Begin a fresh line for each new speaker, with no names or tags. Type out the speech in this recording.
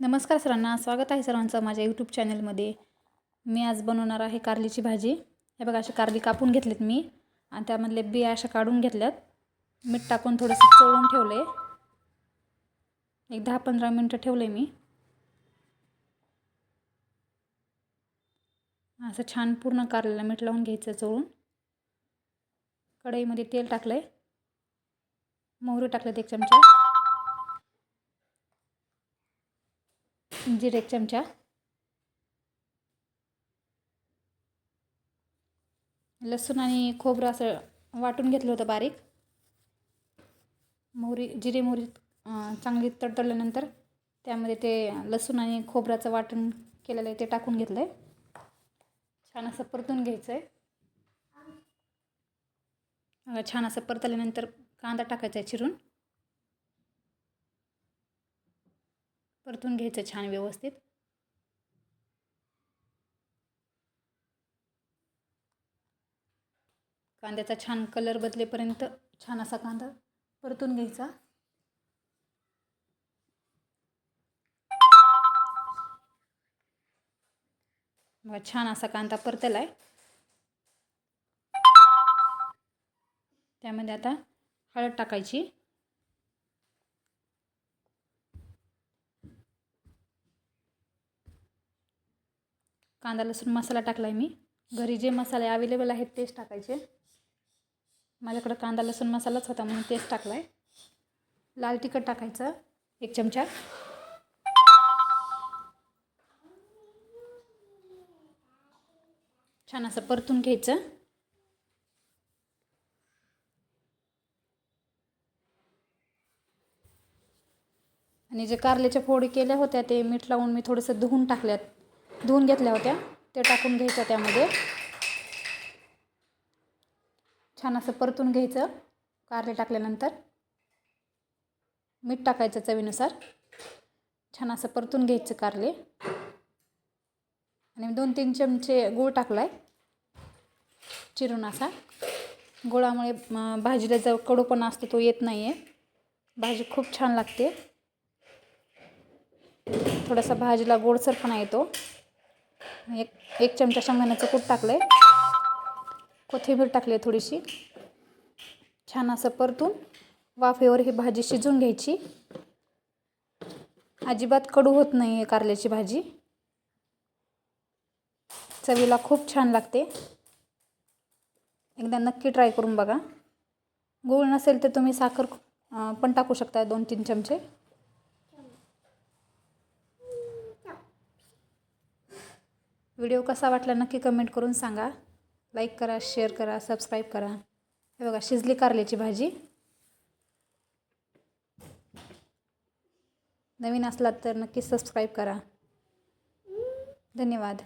नमस्कार सरांना स्वागत आहे सर्वांचं माझ्या यूट्यूब चॅनलमध्ये मी आज बनवणार आहे कारलीची भाजी. हे बघा अशी कारली कापून घेतलीत मी. आणि त्यामधले बिया अशा काढून घेतल्यात. मीठ टाकून थोडंसं चोळून ठेवलं आहे एक दहा पंधरा मिनटं ठेवलं आहे मी. असं छान पूर्ण कारल्याला मीठ लावून घ्यायचं चोळून. कढईमध्ये तेल टाकलं आहे मोहरी टाकलं एक चमचा. जिरे एक चमचा. लसूण आणि खोबरं असं वाटून घेतलं होतं बारीक. मोहरी जिरे मोहरी चांगली तडतडल्यानंतर त्यामध्ये ते लसूण आणि खोबऱ्याचं वाटण केलेलं आहे ते टाकून घेतलं आहे छान असं परतून घ्यायचं आहे छान असं परतल्यानंतर कांदा टाकायचा आहे चिरून. परतून घ्यायचं छान व्यवस्थित. कांद्याचा छान कलर बदलेपर्यंत छान असा कांदा परतून घ्यायचा. बघा छान असा कांदा परतला आहे त्यामध्ये आता हळद टाकायची. कांदा लसूण मसाला टाकला आहे मी. घरी जे मसाले अवेलेबल आहेत तेच टाकायचे. माझ्याकडं कांदा लसूण मसालाच होता म्हणून तेच टाकला आहे लाल तिखट टाकायचं एक चमचा. छान असं परतून घ्यायचं. आणि जे कारल्याच्या फोडी केल्या होत्या ते मीठ लावून मी थोडंसं धुवून टाकल्यात. धुवून घेतल्या होत्या. ते टाकून घ्यायचं त्यामध्ये. छान असं परतून घ्यायचं. कारले टाकल्यानंतर मीठ टाकायचं चवीनुसार. छान असं परतून घ्यायचं कारले. आणि दोन तीन चमचे गूळ टाकला आहे चिरून असा. गुळामुळे भाजीला जो कडूपणा असतो तो येत नाही आहे भाजी खूप छान लागते. थोडासा भाजीला गोडसरपणा येतो. एक एक चमचा शेंगदाण्याचं कूट टाकलं आहे कोथिंबीर टाकली आहे थोडीशी. छान असं परतून वाफेवर ही भाजी शिजून घ्यायची. अजिबात कडू होत नाही आहे कारल्याची भाजी. चवीला खूप छान लागते. एकदा नक्की ट्राय करून बघा. गूळ नसेल तर तुम्ही साखर पण टाकू शकता दोन तीन चमचे. व्हिडिओ कसा वाटला नक्की कमेंट करून सांगा. लाईक करा शेअर करा सबस्क्राईब करा. हे बघा शिजली कारल्याची भाजी. नवीन असलात तर नक्की सबस्क्राईब करा. धन्यवाद.